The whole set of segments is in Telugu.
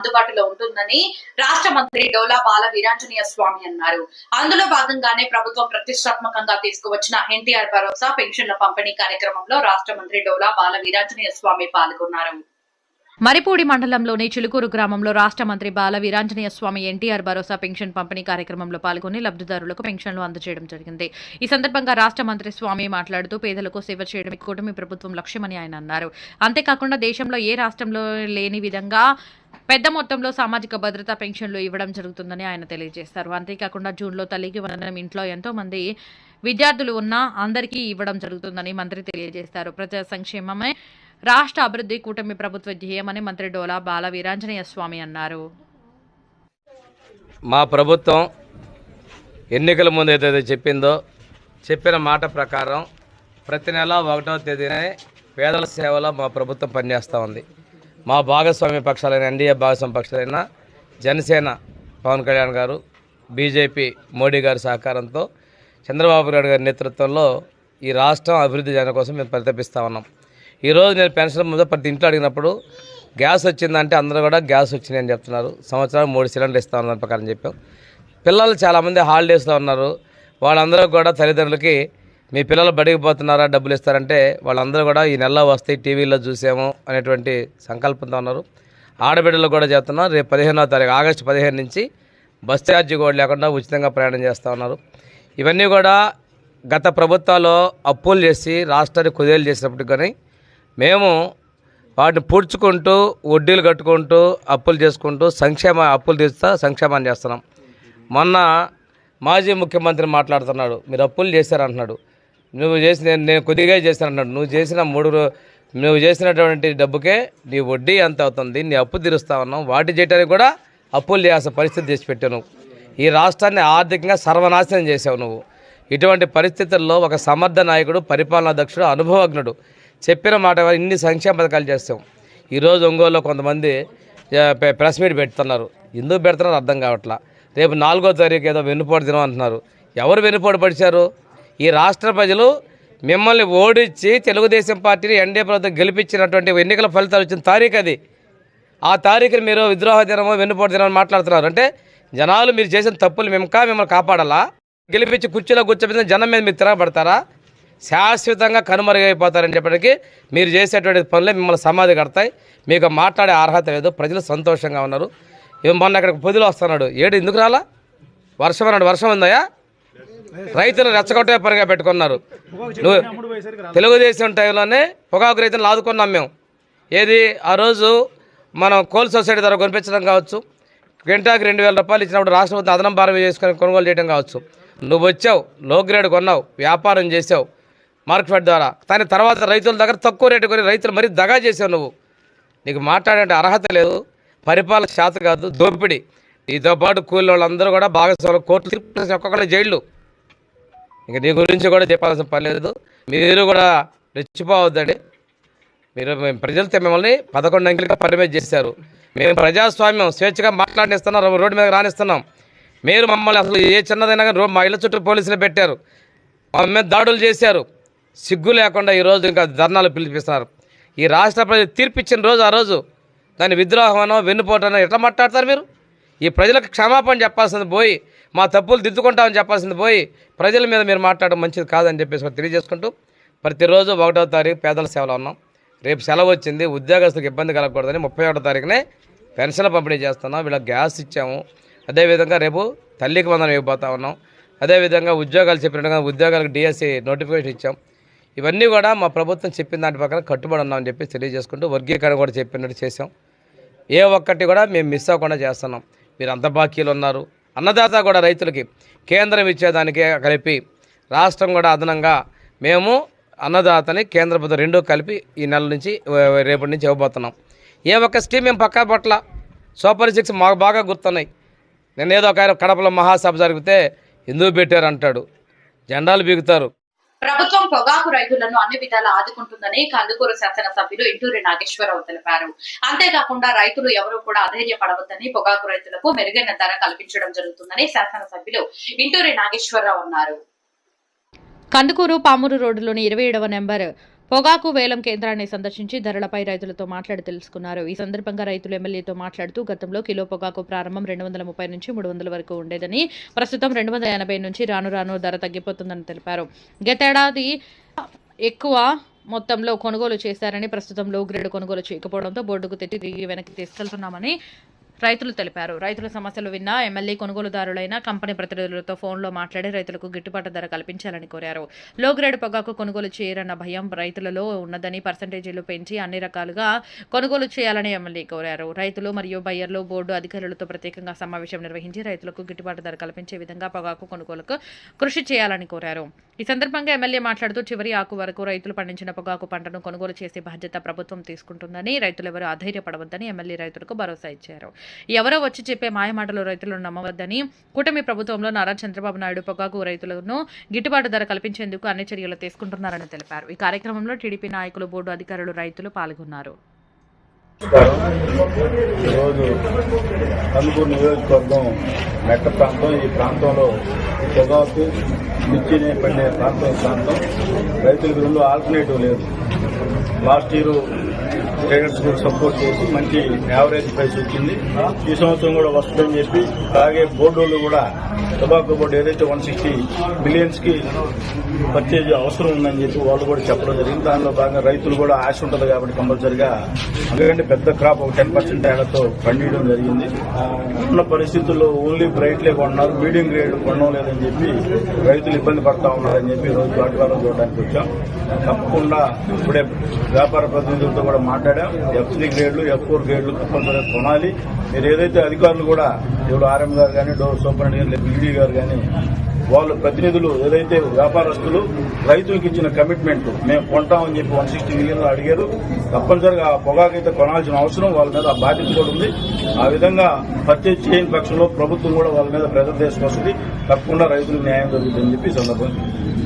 అందుబాటులో ఉంటుందని రాష్ట్ర మంత్రి డోలా బాల వీరాంజనేయ స్వామి అన్నారు. అందులో భాగంగానే ప్రభుత్వం ప్రతిష్టాత్మకంగా తీసుకువచ్చిన ఎన్టీఆర్ భరోసా పెన్షన్ల పంపిణీ కార్యక్రమంలో రాష్ట్ర మంత్రి డోలా బాల వీరాంజనేయ స్వామి పాల్గొన్నారు. మరిపూడి మండలంలోని చిలుకూరు గ్రామంలో రాష్ట్ర మంత్రి బాల వీరాంజనేయ స్వామి ఎన్టీఆర్ భరోసా పెన్షన్ పంపిణీ కార్యక్రమంలో పాల్గొని లబ్ధిదారులకు పెన్షన్లు అందజేయడం జరిగింది. ఈ సందర్భంగా రాష్ట్ర మంత్రి స్వామి మాట్లాడుతూ పేదలకు సేవ చేయడం కూటమి ప్రభుత్వం లక్ష్యమని ఆయన అన్నారు. అంతేకాకుండా దేశంలో ఏ రాష్ట్రంలో లేని విధంగా పెద్ద మొత్తంలో సామాజిక భద్రతా పెన్షన్లు ఇవ్వడం జరుగుతుందని ఆయన తెలియజేస్తారు అంతేకాకుండా జూన్లో తల్లికి వందనం ఇంట్లో ఎంతో మంది విద్యార్థులు ఉన్నా అందరికీ ఇవ్వడం జరుగుతుందని మంత్రి తెలియజేస్తారు ప్రజా సంక్షేమమే రాష్ట్ర అభివృద్ధి కూటమి ప్రభుత్వ ధ్యేయమని మంత్రి డోలా బాల వీరాంజనేయ స్వామి అన్నారు. మా ప్రభుత్వం ఎన్నికల ముందు ఏదైతే చెప్పిందో చెప్పిన మాట ప్రకారం ప్రతి నెల ఒకటవ తేదీనే పేదల సేవలో మా ప్రభుత్వం పనిచేస్తూ ఉంది. మా భాగస్వామ్య పక్షాలైన ఎన్డీఏ భాగస్వామ్య పక్షాలైన జనసేన పవన్ కళ్యాణ్ గారు బీజేపీ మోడీ గారి సహకారంతో చంద్రబాబు నాయుడు గారి నేతృత్వంలో ఈ రాష్ట్రం అభివృద్ధి చేయడం కోసం మేము ప్రతిపిస్తూ ఉన్నాం. ఈరోజు నేను పెన్షన్ ముందు ప్రతి ఇంట్లో అడిగినప్పుడు గ్యాస్ వచ్చిందంటే అందరూ కూడా గ్యాస్ వచ్చినాయి అని చెప్తున్నారు. సంవత్సరం మూడు సిలిండర్ ఇస్తాం దాని ప్రకారం చెప్పాం. పిల్లలు చాలామంది హాలిడేస్లో ఉన్నారు. వాళ్ళందరూ కూడా తల్లిదండ్రులకి మీ పిల్లలు బడికి పోతున్నారా? డబ్బులు ఇస్తారంటే వాళ్ళందరూ కూడా ఈ నెలలో వస్తాయి టీవీలో చూసాము అనేటువంటి సంకల్పంతో ఉన్నారు. ఆడబిడ్డలు కూడా చెప్తున్నాం రేపు పదిహేనో తారీఖు ఆగస్టు పదిహేను నుంచి బస్ ఛార్జీ కూడా లేకుండా ఉచితంగా ప్రయాణం చేస్తూ ఉన్నారు. ఇవన్నీ కూడా గత ప్రభుత్వాలు అప్పులు చేసి రాష్ట్రాన్ని కుదేలు చేసినప్పటికి కానీ మేము వాటిని పూడ్చుకుంటూ వడ్డీలు కట్టుకుంటూ అప్పులు చేసుకుంటూ సంక్షేమ అప్పులు తీస్తా సంక్షేమాన్ని చేస్తున్నాం. మొన్న మాజీ ముఖ్యమంత్రి మాట్లాడుతున్నాడు మీరు అప్పులు చేశారంటున్నాడు. నువ్వు చేసిన నేను కొద్దిగా చేశాను అన్నాడు నువ్వు చేసిన మూడు నువ్వు చేసినటువంటి డబ్బుకే నీ వడ్డీ ఎంత అవుతుంది నీ అప్పు తీరుస్తా ఉన్నావు వాటి చేయడానికి కూడా అప్పులు చేయాల్సిన పరిస్థితి తెచ్చి పెట్టావు ఈ రాష్ట్రాన్ని ఆర్థికంగా సర్వనాశనం చేసావు నువ్వు. ఇటువంటి పరిస్థితుల్లో ఒక సమర్థ నాయకుడు పరిపాలనా దక్షుడు అనుభవజ్ఞుడు. చెప్పిన మాట ఇన్ని సంక్షేమ పథకాలు చేస్తాం. ఈరోజు ఒంగోలులో కొంతమంది ప్రెస్ మీట్ పెడుతున్నారు. ఎందుకు పెడుతున్నారో అర్థం కావట్లా. రేపు నాలుగో తారీఖు ఏదో వెన్నుపోటు దినం అంటున్నారు. ఎవరు వెన్నుపోటు పడిచారు? ఈ రాష్ట్ర ప్రజలు మిమ్మల్ని ఓడించి తెలుగుదేశం పార్టీని ఎన్డీఏ ప్రభుత్వం గెలిపించినటువంటి ఎన్నికల ఫలితాలు వచ్చిన తారీఖు అది. ఆ తారీఖుని మీరు విద్రోహ దినమో వెన్నుపోటు దినం మాట్లాడుతున్నారు. అంటే జనాలు మీరు చేసిన తప్పులు మేము మిమ్మల్ని కాపాడాలా? గెలిపించి కుర్చీలో కూర్చోబెట్టిన జనం మీద మీరు తిరగబడతారా? శాశ్వతంగా కనుమరుగైపోతారని చెప్పడానికి మీరు చేసేటువంటి పనులే మిమ్మల్ని సమాధి కడతాయి. మీకు మాట్లాడే అర్హత లేదు. ప్రజలు సంతోషంగా ఉన్నారు. మొన్న అక్కడ పొదిలో వస్తున్నాడు. ఏడు ఎందుకు రాలా? వర్షం అన్నాడు. వర్షం ఉందయా రైతులు రెచ్చగొట్టే పనిగా పెట్టుకున్నారు. నువ్వు తెలుగుదేశం టైంలోనే పొగాకు రైతులను ఆదుకున్నాం మేము. ఏది? ఆ రోజు మనం కోల్ సొసైటీ ద్వారా కొనిపించడం కావచ్చు. గంటాకి రెండు వేల రూపాయలు ఇచ్చినప్పుడు రాష్ట్ర ప్రభుత్వం అదనం భారం చేసుకొని కొనుగోలు చేయడం కావచ్చు. నువ్వు వచ్చావు. లో గ్రేడ్ కొన్నావు. వ్యాపారం చేసావు మార్కెట్ ద్వారా. కానీ తర్వాత రైతుల దగ్గర తక్కువ రేటు కొని రైతులు మరీ దగా చేసావు నువ్వు. నీకు మాట్లాడే అర్హత లేదు. పరిపాలన శాత కాదు దోపిడి. నీతో పాటు కూలి వాళ్ళందరూ కూడా భాగస్వాములు కోర్టు తీర్పు ఒక్కొక్కరు జైళ్ళు. ఇంక నీ గురించి కూడా చెప్పాల్సిన పని లేదు. మీరు కూడా రెచ్చిపోవద్దండి. మీరు మేము ప్రజలతో మిమ్మల్ని పదకొండు అంకెలుగా పరిమితి చేశారు. మేము ప్రజాస్వామ్యం స్వేచ్ఛగా మాట్లాడిస్తున్నాం రోడ్డు మీద రాణిస్తున్నాం మీరు మమ్మల్ని అసలు ఏ చిన్నదైనా కానీ మా ఇళ్ళ చుట్టూ పోలీసులు పెట్టారు. మా మీద దాడులు చేశారు. సిగ్గు లేకుండా ఈరోజు ఇంకా ధర్నాలు పిలిపిస్తున్నారు. ఈ రాష్ట్ర ప్రజలు తీర్పిచ్చిన రోజు ఆ రోజు దాని విద్రోహమనో వెన్నుపోటనో ఎట్లా మాట్లాడతారు మీరు? ఈ ప్రజలకు క్షమాపణ చెప్పాల్సింది పోయి మా తప్పులు దిద్దుకుంటామని చెప్పాల్సింది పోయి ప్రజల మీద మీరు మాట్లాడడం మంచిది కాదని చెప్పేసి తెలియజేసుకుంటూ ప్రతిరోజు ఒకటో తారీఖు పేదల సేవలో ఉన్నాం. రేపు సెలవు వచ్చింది ఉద్యోగస్తులకు ఇబ్బంది కలగకూడదని ముప్పై ఒకటో తారీఖునే పెన్షన్ పంపిణీ చేస్తున్నాం. వీళ్ళకి గ్యాస్ ఇచ్చాము. అదేవిధంగా రేపు తల్లికి వందనం ఇవ్వబోతా ఉన్నాం. అదేవిధంగా ఉద్యోగాలు చెప్పినట్టుగా ఉద్యోగాలకు డిఎస్సి నోటిఫికేషన్ ఇచ్చాం. ఇవన్నీ కూడా మా ప్రభుత్వం చెప్పిన దాని ప్రకారం కట్టుబడి ఉన్నామని చెప్పి తెలియజేసుకుంటూ వర్గీకరణ కూడా చెప్పినట్టు చేసాం ఏ ఒక్కటి కూడా మేము మిస్ అవ్వకుండా చేస్తున్నాం. మీరు అంత బాకీలు ఉన్నారు. అన్నదాత కూడా రైతులకి కేంద్రం ఇచ్చేదానికే కలిపి రాష్ట్రం కూడా అదనంగా మేము అన్నదాతని కేంద్ర ప్రభుత్వం రెండూ కలిపి ఈ నెల నుంచి రేపటి నుంచి ఇవ్వబోతున్నాం. ఏ ఒక్క స్కీమ్ మేము పక్కా పట్ల? సూపర్ సిక్స్ మాకు బాగా గుర్తున్నాయి. నేను ఏదో ఒక ఆయన కడపలో మహాసభ జరిగితే ఎందుకు పెట్టారు అంటాడు జెండాలు బీగుతారు. ప్రభుత్వం పొగాకు రైతులను అన్ని విధాలా ఆదుకుంటుందని కందుకూరు శాసనసభ్యులు ఇంటూరి నాగేశ్వరరావు తెలిపారు. అంతేకాకుండా రైతులు ఎవరూ కూడా అధైర్యపడవద్దని పొగాకు రైతులకు మెరుగైన ధర కల్పించడం జరుగుతుందని శాసనసభ్యులు ఇంటూరి నాగేశ్వరరావు అన్నారు. కందుకూరు పామూరు రోడ్డులోని ఇరవై ఏడవ నెంబర్ పొగాకు వేలం కేంద్రాన్ని సందర్శించి ధరలపై రైతులతో మాట్లాడి తెలుసుకున్నారు. ఈ సందర్భంగా రైతులు ఎమ్మెల్యేతో మాట్లాడుతూ గతంలో కిలో పొగాకు ప్రారంభం రెండు వందల ముప్పై నుంచి మూడు వందల వరకు ఉండేదని ప్రస్తుతం రెండు వందల ఎనభై నుంచి రాను రాను ధర తగ్గిపోతుందని తెలిపారు. గతేడాది ఎక్కువ మొత్తంలో కొనుగోలు చేశారని ప్రస్తుతం లో గ్రేడ్ కొనుగోలు చేయకపోవడంతో బోర్డుకు తెచ్చి తిరిగి వెనక్కి తీసుకెళ్తున్నామని రైతులు తెలిపారు. రైతుల సమస్యలు విన్న ఎమ్మెల్యే కొనుగోలుదారులైన కంపెనీ ప్రతినిధులతో ఫోన్లో మాట్లాడి రైతులకు గిట్టుబాటు ధర కల్పించాలని కోరారు. లో గ్రేడ్ పొగాకు కొనుగోలు చేయరన్న భయం రైతులలో ఉన్నదని పర్సంటేజీలు పెంచి అన్ని రకాలుగా కొనుగోలు చేయాలని ఎమ్మెల్యే కోరారు. రైతులు మరియు బయ్యర్లు బోర్డు అధికారులతో ప్రత్యేకంగా సమావేశం నిర్వహించి రైతులకు గిట్టుబాటు ధర కల్పించే విధంగా పొగాకు కొనుగోలుకు కృషి చేయాలని కోరారు. ఈ సందర్భంగా ఎమ్మెల్యే మాట్లాడుతూ చివరి ఆకు వరకు రైతులు పండించిన పొగాకు పంటను కొనుగోలు చేసే బాధ్యత ప్రభుత్వం తీసుకుంటుందని రైతులెవరూ అధైర్యపడవద్దని ఎమ్మెల్యే రైతులకు భరోసా ఇచ్చారు. ఎవరో వచ్చి చెప్పే మాయమాటలు రైతులను నమ్మవద్దని కూటమి ప్రభుత్వంలో నారా చంద్రబాబు నాయుడు పొగాకు రైతులను గిట్టుబాటు ధర కల్పించేందుకు అన్ని చర్యలు తీసుకుంటున్నారని తెలిపారు. ఈ కార్యక్రమంలో టీడీపీ నాయకులు బోర్డు అధికారులు రైతులు పాల్గొన్నారు. ఈరోజు కనుగూరు నియోజకవర్గం మెట్ట ప్రాంతం ఈ ప్రాంతంలో పొగాకు మిర్చిని పండే ప్రాంతం ప్రాంతం. రైతులకు రెండు ఆల్టర్నేటివ్ లేదు. లాస్ట్ ఇయర్ ట్రేడర్స్ కూడా సపోర్ట్ చేసి మంచి యావరేజ్ ప్రైస్ వచ్చింది. ఈ సంవత్సరం కూడా వస్తుందని చెప్పి అలాగే బోర్డు కూడా టొబాకో బోర్డు ఏదైతే వన్ సిక్స్టీ మిలియన్స్కి పర్చేజ్ అవసరం ఉందని చెప్పి వాళ్ళు కూడా చెప్పడం జరిగింది. దానిలో భాగంగా రైతులు కూడా ఆశ ఉంటుంది కాబట్టి కంపల్సరిగా అందుకంటే పెద్ద క్రాప్ ఒక టెన్ పర్సెంట్ ఏళ్ళతో పండియడం జరిగింది. ఉన్న పరిస్థితుల్లో ఓన్లీ బ్రైట్లే కొన్నారు. మీడియం గ్రేడ్ కొనడం లేదని చెప్పి రైతులు ఇబ్బంది పడతా ఉన్నారని చెప్పి ఈ రోజు తోటకాలం చూడడానికి వచ్చాం. తప్పకుండా ఇప్పుడే వ్యాపార ప్రతినిధులతో కూడా మాట్లాడాం. ఎఫ్ త్రీ గ్రేడ్లు ఎఫ్ ఫోర్ గ్రేడ్లు తప్పనిసరిగా కొనాలి. మీరు ఏదైతే అధికారులు కూడా ఇప్పుడు ఆర్ఎం గారు కానీ డోర్ సూపరింటెండెంట్ గారు ఈడీ గారు కానీ వాళ్ళ ప్రతినిధులు ఏదైతే వ్యాపారస్తులు రైతులకు ఇచ్చిన కమిట్మెంట్ మేము కొంటామని చెప్పి వన్ సిక్స్టీ మిలియన్లు అడిగారు. తప్పనిసరిగా ఆ పొగాకైతే కొనాల్సిన అవసరం వాళ్ళ మీద బాధ్యత కూడా ఉంది. ఆ విధంగా పర్చేజ్ చేయని పక్షంలో ప్రభుత్వం కూడా వాళ్ళ మీద ప్రెజర్ తీసుకొస్తుంది. తప్పకుండా రైతులకు న్యాయం జరుగుతుందని చెప్పి సందర్భం సందర్భంగా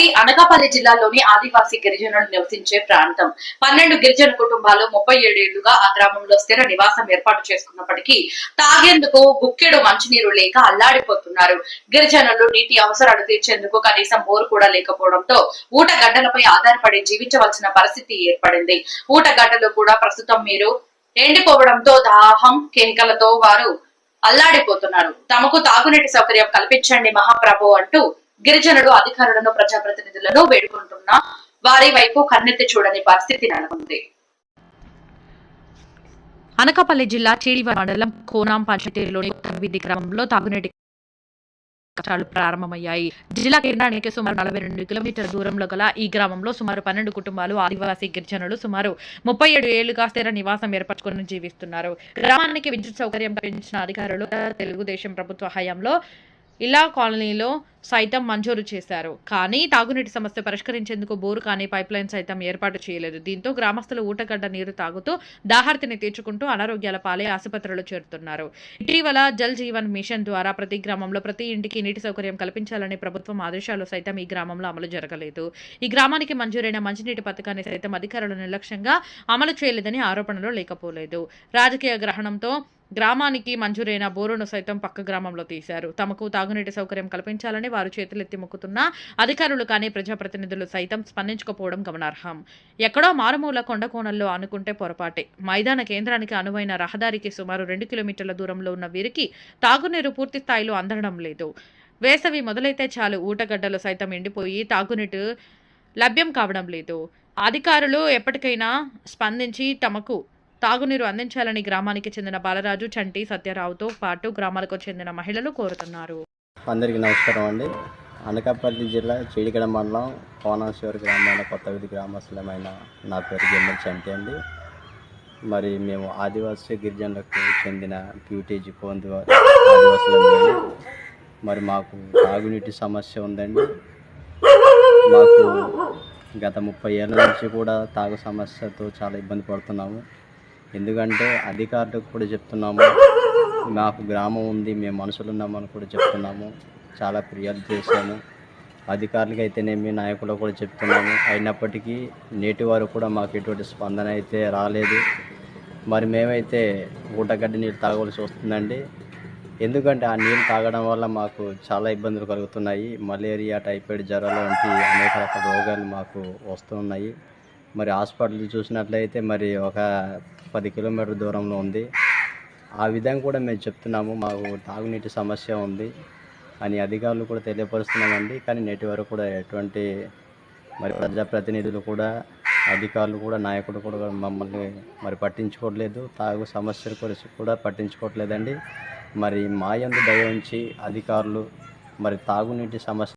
అది అనకాపల్లి జిల్లాలోని ఆదివాసీ గిరిజనులు నివసించే ప్రాంతం. పన్నెండు గిరిజన కుటుంబాలు ముప్పై ఏడేళ్ళుగా ఆ గ్రామంలో స్థిర నివాసం ఏర్పాటు చేసుకున్నప్పటికీ తాగేందుకు గుక్కెడు మంచినీరు లేక అల్లాడిపోతున్నారు. గిరిజనులు నీటి అవసరాలు తీర్చేందుకు కనీసం బోరు కూడా లేకపోవడంతో ఊటగడ్డలపై ఆధారపడి జీవించవలసిన పరిస్థితి ఏర్పడింది. ఊటగడ్డలు కూడా ప్రస్తుతం మీరు ఎండిపోవడంతో దాహం కేకలతో వారు అల్లాడిపోతున్నారు. తమకు తాగునీటి సౌకర్యం కల్పించండి మహాప్రభు అంటూ గిరిజనులు అధికారులను ప్రజాప్రతినిధులను వేడుకుంటున్నా వారి వైపు కన్నెత్తి చూడని పరిస్థితి నెలకొంది. అనకాపల్లి జిల్లా చీడివ మండలం కోనాం పంచాయతీలోని వీధి గ్రామంలో తాగునీటి కష్టాలు ప్రారంభమయ్యాయి. జిల్లా కేంద్రానికి సుమారు నలభై రెండు కిలోమీటర్ల దూరంలో గల ఈ గ్రామంలో సుమారు పన్నెండు కుటుంబాలు ఆదివాసీ గిరిజనులు సుమారు ముప్పై ఏడు ఏళ్ళుగా స్థిర నివాసం ఏర్పరచుకుని జీవిస్తున్నారు. గ్రామానికి విద్యుత్ సౌకర్యం కల్పించిన అధికారులు తెలుగుదేశం ప్రభుత్వ హయాంలో ఇలా కాలనీలో సైతం మంజూరు చేశారు. కానీ తాగునీటి సమస్య పరిష్కరించేందుకు బోరు కానీ పైప్ లైన్ సైతం ఏర్పాటు చేయలేదు. దీంతో గ్రామస్తులు ఊటగడ్డ నీరు తాగుతూ దాహార్తిని తీర్చుకుంటూ అనారోగ్యాల పాలే ఆసుపత్రులు చేరుతున్నారు. ఇటీవల జల్ జీవన్ మిషన్ ద్వారా ప్రతి గ్రామంలో ప్రతి ఇంటికి నీటి సౌకర్యం కల్పించాలని ప్రభుత్వం ఆదేశాలు సైతం ఈ గ్రామంలో అమలు జరగలేదు. ఈ గ్రామానికి మంజూరైన మంచినీటి పథకాన్ని సైతం అధికారులు నిర్లక్ష్యంగా అమలు చేయలేదని ఆరోపణలు లేకపోలేదు. రాజకీయ గ్రహణంతో గ్రామానికి మంజూరైన బోరును సైతం పక్క గ్రామంలో తీశారు. తమకు తాగునీటి సౌకర్యం కల్పించాలని వారు చేతులెత్తి మొక్కుతున్నా అధికారులు కానీ ప్రజాప్రతినిధులు సైతం స్పందించకపోవడం గమనార్హం. ఎక్కడో మారుమూల కొండ కోణంలో అనుకుంటే పొరపాటే. మైదాన కేంద్రానికి అనువైన రహదారికి సుమారు రెండు కిలోమీటర్ల దూరంలో ఉన్న వీరికి తాగునీరు పూర్తి స్థాయిలో అందడం లేదు. వేసవి మొదలైతే చాలు ఊటగడ్డలు సైతం ఎండిపోయి తాగునీటి లభ్యం కావడం లేదు. అధికారులు ఎప్పటికైనా స్పందించి తమకు తాగునీరు అందించాలని గ్రామానికి చెందిన బాలరాజు చంటి సత్యరావుతో పాటు గ్రామాలకు చెందిన మహిళలు కోరుతున్నారు. అందరికీ నమస్కారం అండి. అనకాపల్లి జిల్లా చీడిగడ మండలం కోనాశివర్ గ్రామాల కొత్త గ్రామస్తులమైన నా పేరు జమ్మల్ చంటి అండి. మరి మేము ఆదివాసీ గిరిజనులకు చెందిన క్యూటీజీ పొంది ఆదివాసులు మరి మాకు తాగునీటి సమస్య ఉందండి. మాకు గత ముప్పై ఏళ్ళ నుంచి కూడా తాగు సమస్యతో చాలా ఇబ్బంది పడుతున్నాము. ఎందుకంటే అధికారులకు కూడా చెప్తున్నాము. మాకు గ్రామం ఉంది మేము మనుషులు ఉన్నామని కూడా చెప్తున్నాము. చాలా ఫిర్యాదు చేశాము అధికారులకి అయితేనేమి నాయకులు కూడా చెప్తున్నాము. అయినప్పటికీ నేటి వారు కూడా మాకు ఎటువంటి స్పందన అయితే రాలేదు. మరి మేమైతే ఊటగడ్డి నీళ్ళు తాగవలసి వస్తుందండి. ఎందుకంటే ఆ నీళ్ళు తాగడం వల్ల మాకు చాలా ఇబ్బందులు కలుగుతున్నాయి. మలేరియా టైఫాయిడ్ జ్వరాలు వంటి అనేక రకాల రోగాలు మాకు వస్తున్నాయి మరి హాస్పిటల్ చూసినట్లయితే మరి ఒక పది కిలోమీటర్ దూరంలో ఉంది. ఆ విధంగా కూడా మేము చెప్తున్నాము మాకు తాగునీటి సమస్య ఉంది అని అధికారులు కూడా తెలియపరుస్తున్నామండి. కానీ నేటి వరకు కూడా ఎటువంటి మరి ప్రజాప్రతినిధులు కూడా అధికారులు కూడా నాయకుడు కూడా మమ్మల్ని మరి పట్టించుకోవట్లేదు. తాగు సమస్యలు కూడా కూడా పట్టించుకోవట్లేదండి. మరి మా యందు దయ ఉంచి అధికారులు మరి తాగునీటి సమస్య